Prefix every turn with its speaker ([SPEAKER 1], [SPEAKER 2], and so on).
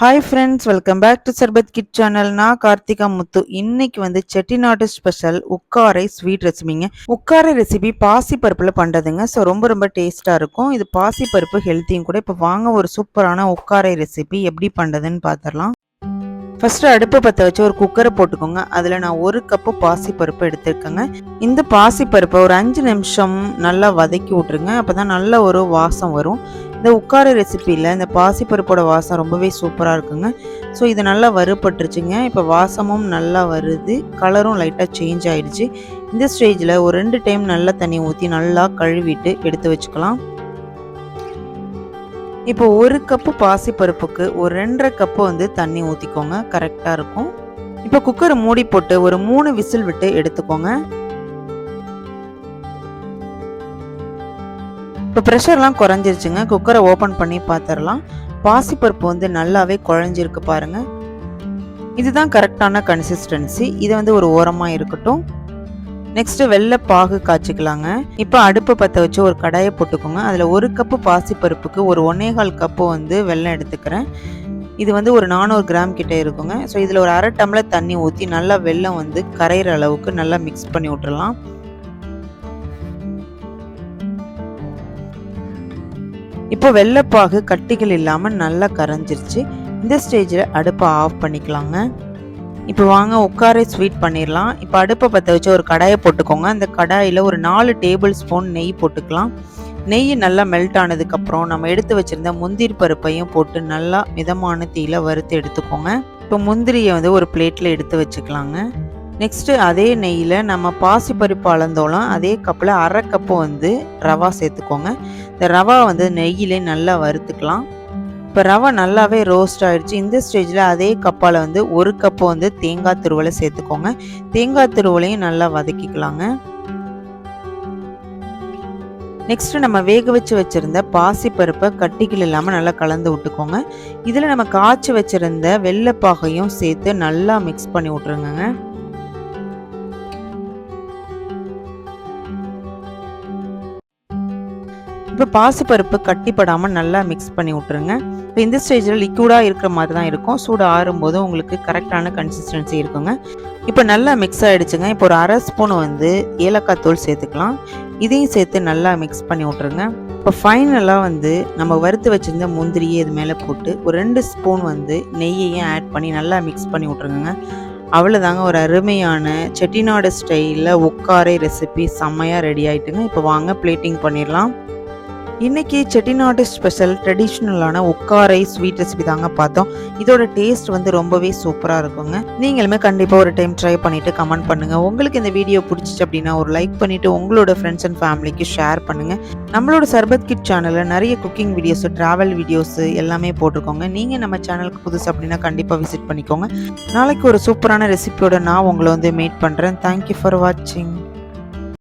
[SPEAKER 1] Hi friends welcome back to Sarbath kit channel நான் கார்த்திகா முத்து. இன்னைக்கு வந்து செட்டிநாடு ஸ்பெஷல் உக்காரை ஸ்வீட் ரெசிபிங்க உக்காரை ரெசிபி பாசி பருப்பில் பண்ணுறதுங்க ஸோ ரொம்ப ரொம்ப டேஸ்ட்டாக இருக்கும். இது பாசி பருப்பு ஹெல்த்தியும் கூட. இப்போ வாங்க ஒரு சூப்பரான உக்காரை ரெசிபி எப்படி பண்ணுறதுன்னு பார்த்துடலாம் ஃபஸ்ட்டு அடுப்பை பற்ற வச்சு ஒரு குக்கரை போட்டுக்கோங்க. அதில் நான் ஒரு கப்பு பாசி பருப்பு எடுத்துருக்கேங்க. இந்த பாசி பருப்பை ஒரு அஞ்சு நிமிஷம் நல்லா வதக்கி விட்ருங்க அப்போ தான் நல்ல ஒரு வாசம் வரும். இந்த உட்கார ரெசிப்பியில் இந்த பாசிப்பருப்போட வாசம் ரொம்பவே சூப்பராக இருக்குங்க. ஸோ இது நல்லா வறுபட்டுருச்சுங்க. இப்போ வாசமும் நல்லா வருது. கலரும் லைட்டாக சேஞ்ச் ஆகிடுச்சு இந்த ஸ்டேஜில் ஒரு ரெண்டு டைம் நல்லா தண்ணி ஊற்றி நல்லா கழுவிட்டு எடுத்து வச்சுக்கலாம். இப்போ ஒரு கப்பு பாசிப்பருப்புக்கு ஒரு ரெண்டரை கப்பு வந்து தண்ணி ஊற்றிக்கோங்க கரெக்டாக இருக்கும். இப்போ குக்கரை மூடி போட்டு ஒரு மூணு விசில் விட்டு எடுத்துக்கோங்க. இப்போ ப்ரெஷர்லாம் குறைஞ்சிருச்சுங்க. குக்கரை ஓப்பன் பண்ணி பார்த்துடலாம் பாசிப்பருப்பு வந்து நல்லாவே குழஞ்சிருக்கு பாருங்கள் இதுதான் கரெக்டான கன்சிஸ்டன்சி இதை வந்து ஒரு ஓரமாக இருக்கட்டும். நெக்ஸ்ட்டு வெள்ளை பாகு காய்ச்சிக்கலாங்க. இப்போ அடுப்பு பற்ற வச்சு ஒரு கடாயை போட்டுக்கோங்க. அதில் ஒரு கப்பு பாசிப்பருப்புக்கு ஒரு ஒன்னேகால் கப்பு வந்து வெள்ளம் எடுத்துக்கிறேன். இது வந்து ஒரு நானூறு கிராம் கிட்டே இருக்குங்க. ஸோ இதில் ஒரு அரை டம்ளர் தண்ணி ஊற்றி நல்லா வெள்ளம் வந்து கரையிற அளவுக்கு நல்லா மிக்ஸ் பண்ணி விட்டுறலாம். இப்போ வெள்ளைப்பாகு கட்டிகள் இல்லாமல் நல்லா கரைஞ்சிருச்சு. இந்த ஸ்டேஜில் அடுப்பை ஆஃப் பண்ணிக்கலாங்க. இப்போ வாங்க உட்கார ஸ்வீட் பண்ணிடலாம். இப்போ அடுப்பை பற்ற வச்சு ஒரு கடாயை போட்டுக்கோங்க. அந்த கடாயில் ஒரு நாலு டேபிள் ஸ்பூன் நெய் போட்டுக்கலாம். நெய் நல்லா மெல்ட் ஆனதுக்கப்புறம் நம்ம எடுத்து வச்சுருந்த முந்திரி பருப்பையும் போட்டு நல்லா மிதமான தீயில் வறுத்து எடுத்துக்கோங்க. இப்போ முந்திரியை வந்து ஒரு பிளேட்டில் எடுத்து வச்சுக்கலாங்க. நெக்ஸ்ட்டு அதே நெய்யில் நம்ம பாசிப்பருப்பு அளந்தோலாம் அதே கப்பில் அரை கப்பு வந்து ரவா சேர்த்துக்கோங்க. இந்த ரவா வந்து நெய்யிலே நல்லா வறுத்துக்கலாம். இப்போ ரவை நல்லாவே ரோஸ்ட் ஆகிடுச்சு இந்த ஸ்டேஜில் அதே கப்பால் வந்து ஒரு கப்பு வந்து தேங்காய் துருவலை சேர்த்துக்கோங்க. தேங்காய் துருவலையும் நல்லா வதக்கிக்கலாங்க. நெக்ஸ்ட்டு நம்ம வேக வச்சு வச்சுருந்த பாசிப்பருப்பை கட்டிகள் இல்லாமல் நல்லா கலந்து விட்டுக்கோங்க. இதில் நம்ம காய்ச்சி வச்சுருந்த வெள்ளைப்பாகையும் சேர்த்து நல்லா மிக்ஸ் பண்ணி விட்ருங்க இப்போ பாசிப்பருப்பு கட்டிப்படாமல் நல்லா மிக்ஸ் பண்ணி விட்ருங்க இப்போ இந்த ஸ்டேஜில் லிக்யூடாக இருக்கிற மாதிரி தான் இருக்கும். சூடு ஆறும்போது உங்களுக்கு கரெக்டான கன்சிஸ்டன்சி இருக்குங்க. இப்போ நல்லா மிக்ஸ் ஆகிடுச்சுங்க இப்போ ஒரு அரை ஸ்பூன் வந்து ஏலக்காய் தூள் சேர்த்துக்கலாம். இதையும் சேர்த்து நல்லா மிக்ஸ் பண்ணி விட்ருங்க இப்போ ஃபைனலாக வந்து நம்ம வறுத்து வச்சுருந்த முந்திரியை இது மேலே போட்டு ஒரு ரெண்டு ஸ்பூன் வந்து நெய்யையும் ஆட் பண்ணி நல்லா மிக்ஸ் பண்ணி விட்ருங்க அவ்வளோதாங்க ஒரு அருமையான செட்டிநாடு ஸ்டைலில் உட்காரை ரெசிபி செம்மையாக ரெடி ஆகிட்டுங்க இப்போ வாங்க பிளேட்டிங் பண்ணிடலாம். இன்னைக்கு செட்டிநாடு ஸ்பெஷல் ட்ரெடிஷ்னலான உக்காரை ஸ்வீட் ரெசிபி தாங்க பார்த்தோம். இதோட டேஸ்ட் வந்து ரொம்பவே சூப்பராக இருக்குங்க. நீங்களுமே கண்டிப்பாக ஒரு டைம் ட்ரை பண்ணிவிட்டு கமெண்ட் பண்ணுங்கள் உங்களுக்கு இந்த வீடியோ பிடிச்சிச்சு அப்படின்னா ஒரு லைக் பண்ணிவிட்டு உங்களோட ஃப்ரெண்ட்ஸ் அண்ட் ஃபேமிலிக்கு ஷேர் பண்ணுங்கள் நம்மளோட சர்பத் கிட் சேனலில் நிறைய குக்கிங் வீடியோஸு ட்ராவல் வீடியோஸ் எல்லாமே போட்டிருக்கோங்க. நீங்கள் நம்ம சேனலுக்கு புதுசு அப்படின்னா கண்டிப்பாக விசிட் பண்ணிக்கோங்க. நாளைக்கு ஒரு சூப்பரான ரெசிபியோட நான் உங்களை வந்து மீட் பண்ணுறேன் தேங்க்யூ ஃபார் வாட்சிங்